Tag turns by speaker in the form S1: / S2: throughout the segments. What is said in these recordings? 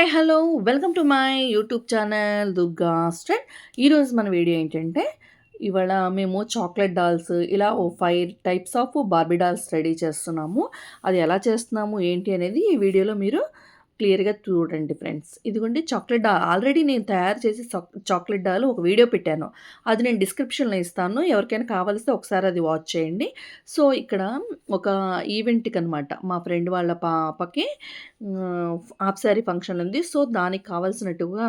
S1: Hi hello welcome to my YouTube channel Durga straight ఈరోజు మన video ఏంటంటే ఇవాళ మేము చాక్లెట్ డాల్స్ ఇలా ఓ five types of Barbie dolls ready చేస్తున్నాము. అది ఎలా చేస్తున్నాము ఏంటి అనేది ఈ వీడియోలో మీరు క్లియర్గా చూడండి ఫ్రెండ్స్. ఇదిగోండి చాక్లెట్ డాల్ ఆల్రెడీ నేను తయారు చేసి చాక్లెట్ డాల్ ఒక వీడియో పెట్టాను. అది నేను డిస్క్రిప్షన్లో ఇస్తాను. ఎవరికైనా కావాల్స్తే ఒకసారి అది వాచ్ చేయండి. సో ఇక్కడ ఒక ఈవెంట్కి అనమాట మా ఫ్రెండ్ వాళ్ళ పాపకి హాఫ్ శారీ ఫంక్షన్ ఉంది. సో దానికి కావాల్సినట్టుగా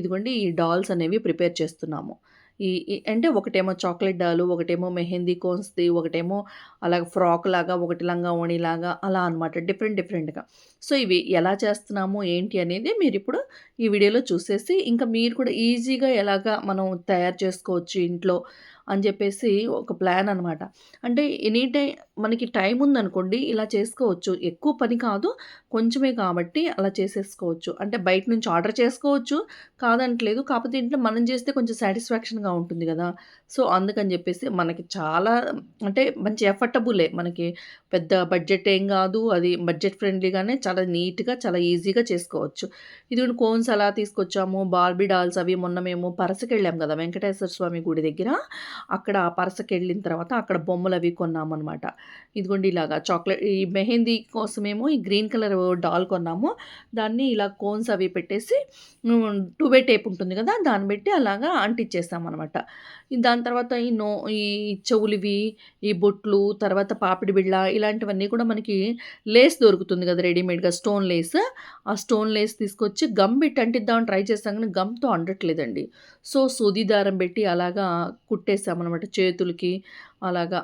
S1: ఇదిగోండి ఈ డాల్స్ అనేవి ప్రిపేర్ చేస్తున్నాము. ఈ అంటే ఒకటేమో చాక్లెట్ డాలు ఒకటేమో మెహందీ కోన్స్ది ఒకటేమో అలా ఫ్రాక్ లాగా ఒకటి లంగా ఓణిలాగా అలా అనమాట డిఫరెంట్ డిఫరెంట్గా. సో ఇవి ఎలా చేస్తున్నాము ఏంటి అనేది మీరు ఇప్పుడు ఈ వీడియోలో చూసేసి ఇంకా మీరు కూడా ఈజీగా ఎలాగా మనం తయారు చేసుకోవచ్చు ఇంట్లో అని చెప్పేసి ఒక ప్లాన్ అనమాట అంటే ఎనీ టైం మనకి టైం ఉందనుకోండి ఇలా చేసుకోవచ్చు. ఎక్కువ పని కాదు కొంచెమే కాబట్టి అలా చేసేసుకోవచ్చు. అంటే బయట నుంచి ఆర్డర్ చేసుకోవచ్చు కాదంటలేదు. కాకపోతే ఇంట్లో మనం చేస్తే కొంచెం సాటిస్ఫాక్షన్గా ఉంటుంది కదా. సో అందుకని చెప్పేసి మనకి చాలా అంటే మంచి ఎఫర్టబులే. మనకి పెద్ద బడ్జెట్ ఏం కాదు. అది బడ్జెట్ ఫ్రెండ్లీగానే చాలా నీట్గా చాలా ఈజీగా చేసుకోవచ్చు. ఇది కోన్స్ అలా తీసుకొచ్చాము. బార్బీ డాల్స్ అవి మొన్న మేము పరసకెళ్ళాం కదా వెంకటేశ్వర స్వామి గుడి దగ్గర. అక్కడ ఆ పరసకి వెళ్ళిన తర్వాత అక్కడ బొమ్మలు అవి కొన్నామన్నమాట. ఇదిగోండి ఇలాగా చాక్లెట్ ఈ మెహందీ కోసమేమో ఈ గ్రీన్ కలర్ డాల్ కొన్నాము. దాన్ని ఇలా కోన్స్ అవి పెట్టేసి టూ వే టేప్ ఉంటుంది కదా దాన్ని పెట్టి అలాగా అంటించేస్తామన్నమాట దాని తర్వాత ఈ నో ఈ చెవులివి ఈ బొట్లు తర్వాత పాపిడి బిళ్ళ ఇలాంటివన్నీ కూడా మనకి లేస్ దొరుకుతుంది కదా రెడీమేడ్గా స్టోన్ లేస్. ఆ స్టోన్ లేస్ తీసుకొచ్చి గమ్ పెట్టి అంటిద్దామని ట్రై చేస్తాం కానీ గమ్తో అండట్లేదండి సో సూది దారం పెట్టి అలాగా కుట్టేసామన్నమాట చేతులకి అలాగా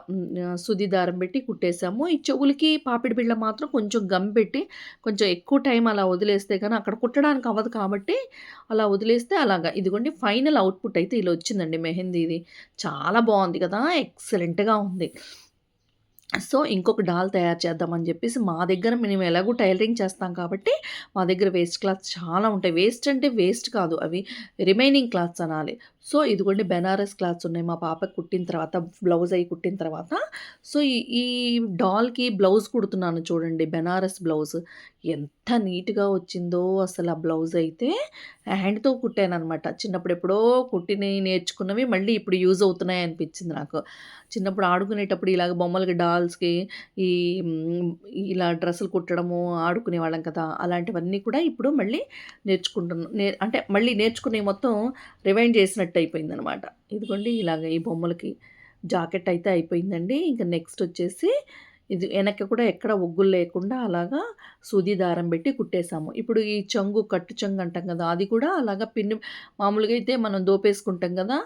S1: సుది దారం పెట్టి కుట్టేసాము. ఈ చెవులకి పాపిడి బిళ్ళ మాత్రం కొంచెం గమ్ పెట్టి కొంచెం ఎక్కువ టైం అలా వదిలేస్తే కానీ అక్కడ కుట్టడానికి అవ్వదు కాబట్టి అలా వదిలేస్తే అలాగా. ఇదిగోండి ఫైనల్ అవుట్పుట్ అయితే ఇలా వచ్చిందండి మెహందీది. చాలా బాగుంది కదా ఎక్సలెంట్గా ఉంది. సో ఇంకొక డాల్ తయారు చేద్దామని చెప్పేసి మా దగ్గర మేము ఎలాగో టైలరింగ్ చేస్తాం కాబట్టి మా దగ్గర వేస్ట్ క్లాత్స్ చాలా ఉంటాయి. వేస్ట్ అంటే వేస్ట్ కాదు. అవి రిమైనింగ్ క్లాత్స్ అనాలి. సో ఇదిగోండి బెనారస్ క్లాత్స్ ఉన్నాయి. మా పాపకి కుట్టిన తర్వాత బ్లౌజ్ అయి కుట్టిన తర్వాత. సో ఈ ఈ డాల్కి బ్లౌజ్ కుడుతున్నాను చూడండి. బెనారస్ బ్లౌజ్. ఎంత నీట్గా వచ్చిందో అసలు ఆ బ్లౌజ్ అయితే. హ్యాండ్తో కుట్టాను అనమాట చిన్నప్పుడు ఎప్పుడో కుట్టిని నేర్చుకున్నవి మళ్ళీ ఇప్పుడు యూజ్ అవుతున్నాయి అనిపించింది నాకు. చిన్నప్పుడు ఆడుకునేటప్పుడు ఇలాగ బొమ్మలకి డాల్స్కి ఈ ఇలా డ్రెస్సులు కుట్టడము ఆడుకునే వాళ్ళం కదా అలాంటివన్నీ కూడా ఇప్పుడు మళ్ళీ నేర్చుకుంటున్నాం నే అంటే మళ్ళీ నేర్చుకునే మొత్తం రివైండ్ చేసినట్టు అయిపోయింది అయిపోయిందనమాట ఇదిగోండి ఇలాగ ఈ బొమ్మలకి జాకెట్ అయితే అయిపోయిందండి. ఇంకా నెక్స్ట్ వచ్చేసి ఇది వెనక కూడా ఎక్కడ ఒగ్గులు లేకుండా అలాగా సూది దారం పెట్టి కుట్టేసాము ఇప్పుడు ఈ చెంగు కట్టు చెంగు అంటాం కదా అది కూడా అలాగా పిన్ని మామూలుగా అయితే మనం దోపేసుకుంటాం కదా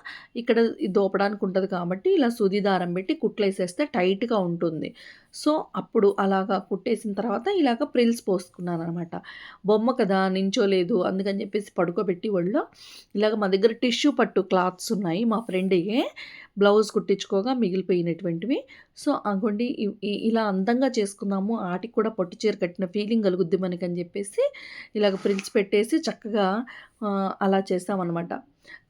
S1: ఇక్కడ దోపడానికి ఉంటుంది కాబట్టి ఇలా సూది దారం పెట్టి కుట్లేసేస్తే టైట్గా ఉంటుంది. సో అప్పుడు అలాగా కుట్టేసిన తర్వాత ఇలాగ ప్రిల్స్ పోసుకున్నాను అనమాట బొమ్మ కదా నించోలేదు అందుకని చెప్పేసి పడుకోబెట్టి ఒళ్ళో ఇలాగ మా దగ్గర టిష్యూ పట్టు క్లాత్స్ ఉన్నాయి మా ఫ్రెండ్కి బ్లౌజ్ కుట్టించుకోగా మిగిలిపోయినటువంటివి. సో అగోండి ఇలా అందంగా చేసుకున్నాము ఆటికి కూడా పట్టు చీర కట్టిన ఫీలింగ్ కలుగుద్ది మనకి అని చెప్పేసి ఇలాగ ప్రిల్స్ పెట్టేసి చక్కగా అలా చేసామన్నమాట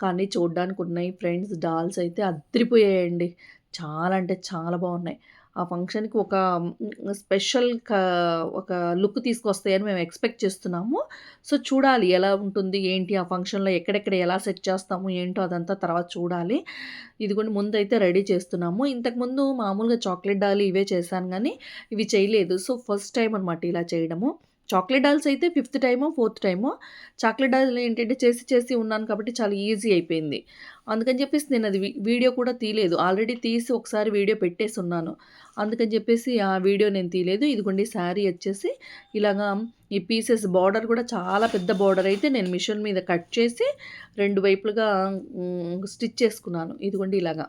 S1: కానీ చూడ్డానికి ఉన్నాయి ఫ్రెండ్స్ డాల్స్ అయితే అద్దరిపోయాయండి చాలా అంటే చాలా బాగున్నాయి. ఆ ఫంక్షన్‌కి ఒక స్పెషల్ ఒక లుక్ తీసుకొస్తాయని మేము ఎక్స్‌పెక్ట్ చేస్తున్నాము. సో, చూడాలి ఎలా ఉంటుంది, ఏంటి ఆ ఫంక్షన్‌లో ఎక్కడెక్కడ ఎలా సెట్ చేస్తాము, ఏంటో అదంతా తర్వాత చూడాలి. ఇది ఇదిగోండి ముందైతే రెడీ చేస్తున్నాము. ఇంతకుముందు మామూలుగా చాక్లెట్ డాలి ఇవే చేశాను కానీ ఇవి చేయలేదు. సో, ఫస్ట్ టైం అనమాట ఇలా చేయడము. చాక్లెట్ డాల్స్ అయితే ఫిఫ్త్ టైమో ఫోర్త్ టైమో. చాక్లెట్ డాల్ ఏంటంటే చేసి చేసి ఉన్నాను కాబట్టి చాలా ఈజీ అయిపోయింది. అందుకని చెప్పేసి నేను అది వీడియో కూడా తీయలేదు ఆల్రెడీ తీసి ఒకసారి వీడియో పెట్టేసి ఉన్నాను అందుకని చెప్పేసి ఆ వీడియో నేను తీయలేదు ఇదిగోండి శారీ వచ్చేసి ఇలాగా ఈ పీసెస్ బార్డర్ కూడా చాలా పెద్ద బార్డర్ అయితే నేను మిషన్ మీద కట్ చేసి రెండు వైపులుగా స్టిచ్ చేసుకున్నాను. ఇదిగోండి ఇలాగా.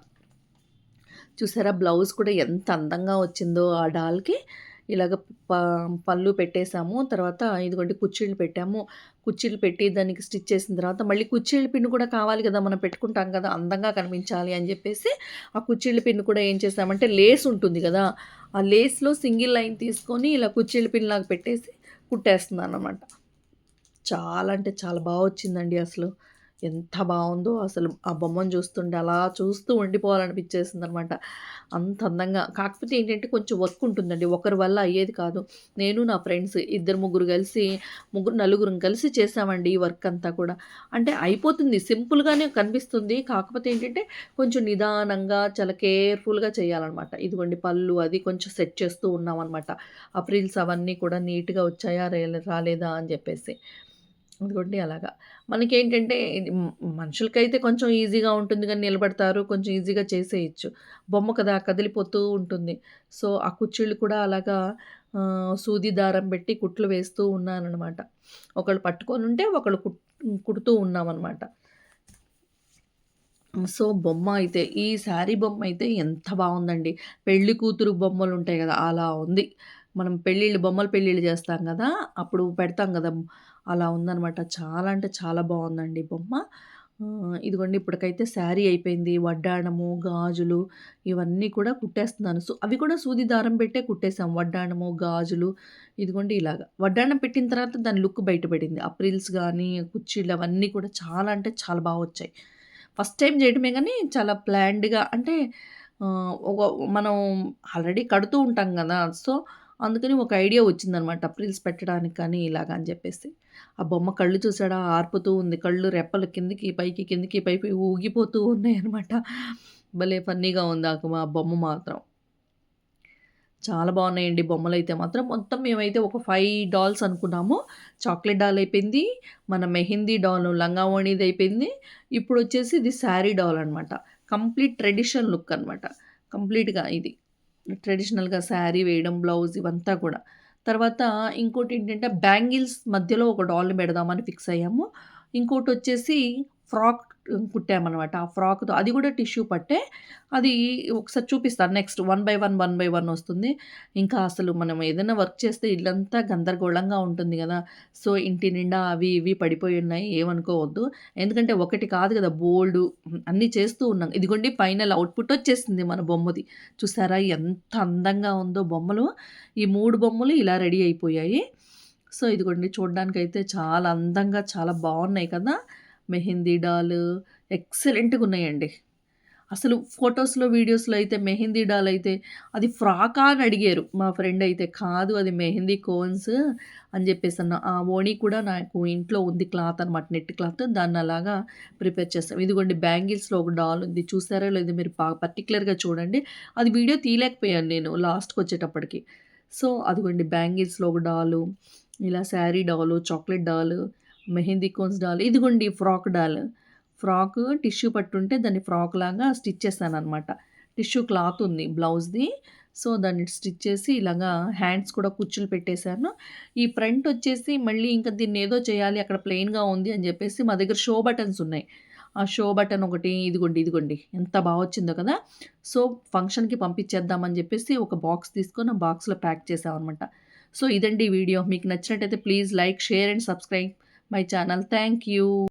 S1: చూసారా బ్లౌజ్ కూడా ఎంత అందంగా వచ్చిందో ఆ డాల్కి. ఇలాగ ప పళ్ళు పెట్టేసాము. తర్వాత ఇదిగోండి కుర్చీలు పెట్టాము. కుర్చీలు పెట్టి దానికి స్టిచ్ చేసిన తర్వాత మళ్ళీ కుర్చీల పిన్ను కూడా కావాలి కదా మనం పెట్టుకుంటాం కదా అందంగా కనిపించాలి అని చెప్పేసి ఆ కుర్చీల పిన్ను కూడా ఏం చేసామంటే లేస్ ఉంటుంది కదా ఆ లేస్లో సింగిల్ లైన్ తీసుకొని ఇలా కుర్చీల పిన్ లాగా పెట్టేసి కుట్టేస్తున్నాను అనమాట చాలా అంటే చాలా బాగా వచ్చిందండి అసలు. ఎంత బాగుందో అసలు ఆ బొమ్మను చూస్తుంటే అలా చూస్తూ ఉండిపోవాలనిపించేసిందనమాట. అంత అందంగా కాకపోతే ఏంటంటే కొంచెం వర్క్ ఉంటుందండి. ఒకరి వల్ల అయ్యేది కాదు. నేను నా ఫ్రెండ్స్ ఇద్దరు, ముగ్గురు కలిసి ముగ్గురు, నలుగురం కలిసి చేసామండి ఈ వర్క్ అంతా కూడా. అంటే అయిపోతుంది సింపుల్‌గానే కనిపిస్తుంది. కాకపోతే ఏంటంటే కొంచెం నిదానంగా చాలా కేర్‌ఫుల్‌గా చేయాలన్నమాట ఇదిగోండి పళ్ళు అది కొంచెం సెట్ చేస్తూ ఉన్నామనమాట. ఆ ఫ్రిల్స్ అవన్నీ కూడా నీట్‌గా వచ్చాయా రాలేదా అని చెప్పేసి. ఇదిగోండి అలాగా. మనకేంటంటే మనుషులకైతే కొంచెం ఈజీగా ఉంటుంది కానీ నిలబడతారు. కొంచెం ఈజీగా చేసేయచ్చు బొమ్మ కదా కదిలిపోతూ ఉంటుంది. సో, ఆ కుచ్చిళ్ళు కూడా అలాగా సూది దారం పెట్టి కుట్లు వేస్తూ ఉన్నాననమాట. ఒకళ్ళు పట్టుకొని ఉంటే ఒకళ్ళు కుట్ కుడుతూ ఉన్నామన్నమాట సో, బొమ్మ అయితే ఈ శారీ బొమ్మ అయితే ఎంత బాగుందండి పెళ్ళి కూతురు బొమ్మలు ఉంటాయి కదా అలా ఉంది. మనం పెళ్ళిళ్ళు బొమ్మలు పెళ్ళిళ్ళు చేస్తాం కదా అప్పుడు పెడతాం కదా అలా ఉందనమాట. చాలా అంటే చాలా బాగుందండి బొమ్మ. ఇదిగోండి ఇప్పటికైతే శారీ అయిపోయింది. వడ్డాణము, గాజులు ఇవన్నీ కూడా కుట్టేస్తున్నాను. సో, అవి కూడా సూది దారం పెట్టే కుట్టేసాం. వడ్డాణము, గాజులు ఇదిగోండి ఇలాగ. వడ్డాణం పెట్టిన తర్వాత దాని లుక్ బయటపడింది. అప్రిల్స్ కానీ కుర్చీలు అవన్నీ కూడా చాలా అంటే చాలా బాగా వచ్చాయి. ఫస్ట్ టైం చేయడమే కానీ చాలా ప్లాన్డ్‌గా అంటే ఒక మనం ఆల్రెడీ కడుతూ ఉంటాం కదా సో, అందుకని ఒక ఐడియా వచ్చిందనమాట. ప్రిల్స్ పెట్టడానికి కానీ ఇలాగ అని చెప్పేసి ఆ బొమ్మ కళ్ళు చూసాడా ఆర్పుతూ ఉంది. కళ్ళు రెప్పలు కిందకి, పైకి, కిందకి, పైకి ఊగిపోతూ ఉన్నాయన్నమాట భలే ఫన్నీగా ఉంది ఆ బొమ్మ మాత్రం. చాలా బాగున్నాయండి బొమ్మలు అయితే మాత్రం. మొత్తం మేమైతే ఒక ఫైవ్ డాల్స్ అనుకున్నాము. చాక్లెట్ డాల్ అయిపోయింది. మన మెహందీ డాల్ లంగావోణిది అయిపోయింది ఇప్పుడు వచ్చేసి ఇది శారీ డాల్ అనమాట. కంప్లీట్ ట్రెడిషన్ లుక్ అనమాట. కంప్లీట్‌గా ఇది. ట్రెడిషనల్‌గా శారీ వేయడం, బ్లౌజ్ ఇవంతా కూడా. తర్వాత ఇంకోటి ఏంటంటే బ్యాంగిల్స్ మధ్యలో ఒక డాల్‌ని పెడదామని ఫిక్స్ అయ్యాము. ఇంకోటి వచ్చేసి ఫ్రాక్ కుట్టామనమాట. ఆ ఫ్రాక్‌తో అది కూడా టిష్యూ పట్టే. అది ఒకసారి చూపిస్తాను next one by one, one by one వస్తుంది. ఇంకా అసలు మనం ఏదైనా వర్క్ చేస్తే ఇల్లంతా గందరగోళంగా ఉంటుంది కదా సో, ఇంటి నిండా అవి ఇవి పడిపోయి ఉన్నాయి. ఏమనుకోవద్దు. ఎందుకంటే ఒకటి కాదు కదా బోల్డు అన్నీ చేస్తూ ఉన్నాం. ఇదిగోండి ఫైనల్ అవుట్‌పుట్ వచ్చేసింది మన బొమ్మది. చూసారా ఎంత అందంగా ఉందో బొమ్మలు. ఈ మూడు బొమ్మలు ఇలా రెడీ అయిపోయాయి. సో, ఇదిగోండి చూడ్డానికైతే చాలా అందంగా చాలా బాగున్నాయి కదా! మెహందీ డాల్ ఎక్సలెంట్‌గున్నాయండి. అసలు ఫొటోస్లో వీడియోస్‌లో అయితే మెహందీ డాల్ అయితే అది ఫ్రాకా అని అడిగారు మా ఫ్రెండ్ అయితే. కాదు అది మెహందీ కోన్స్ అని చెప్పేసి అన్న ఆ ఓణి కూడా నాకు ఇంట్లో ఉంది క్లాత్ అనమాట. Net cloth. దాన్ని అలాగా ప్రిపేర్ చేస్తాం ఇదిగోండి బ్యాంగిల్స్‌లో ఒక డాల్ ఉంది. చూసారో లేదో మీరు పర్టికులర్గా పర్టిక్యులర్‌గా చూడండి. అది వీడియో తీయలేకపోయాను నేను లాస్ట్కి వచ్చేటప్పటికి సో, అదిగోండి బ్యాంగిల్స్‌లో ఒక డాలు, ఇలా sari doll, chocolate doll, mehndi cones doll, ఇదిగోండి ఫ్రాక్ డాల్. ఫ్రాక్ టిష్యూ పట్టుంటే దాన్ని ఫ్రాక్ లాగా స్టిచ్ చేశాననమాట. టిష్యూ క్లాత్ ఉంది బ్లౌజ్‌ది. సో, దాన్ని స్టిచ్ చేసి ఇలాగా హ్యాండ్స్ కూడా కుచ్చులు పెట్టేశాను ఈ ఫ్రంట్ వచ్చేసి మళ్ళీ ఇంకా దీన్ని ఏదో చేయాలి అక్కడ ప్లెయిన్‌గా ఉంది అని చెప్పేసి మా దగ్గర షో బటన్స్ ఉన్నాయి. ఆ షో బటన్ ఒకటి ఇదిగోండి, ఇదిగోండి ఎంత బాగా వచ్చిందో కదా! సో, ఫంక్షన్‌కి పంపించేద్దాం అని ఒక బాక్స్ తీసుకొని ఆ బాక్స్‌లో ప్యాక్ చేసామన్నమాట సో, ఇదండి వీడియో. మీకు నచ్చినట్టయితే please like, share and subscribe my channel. Thank you.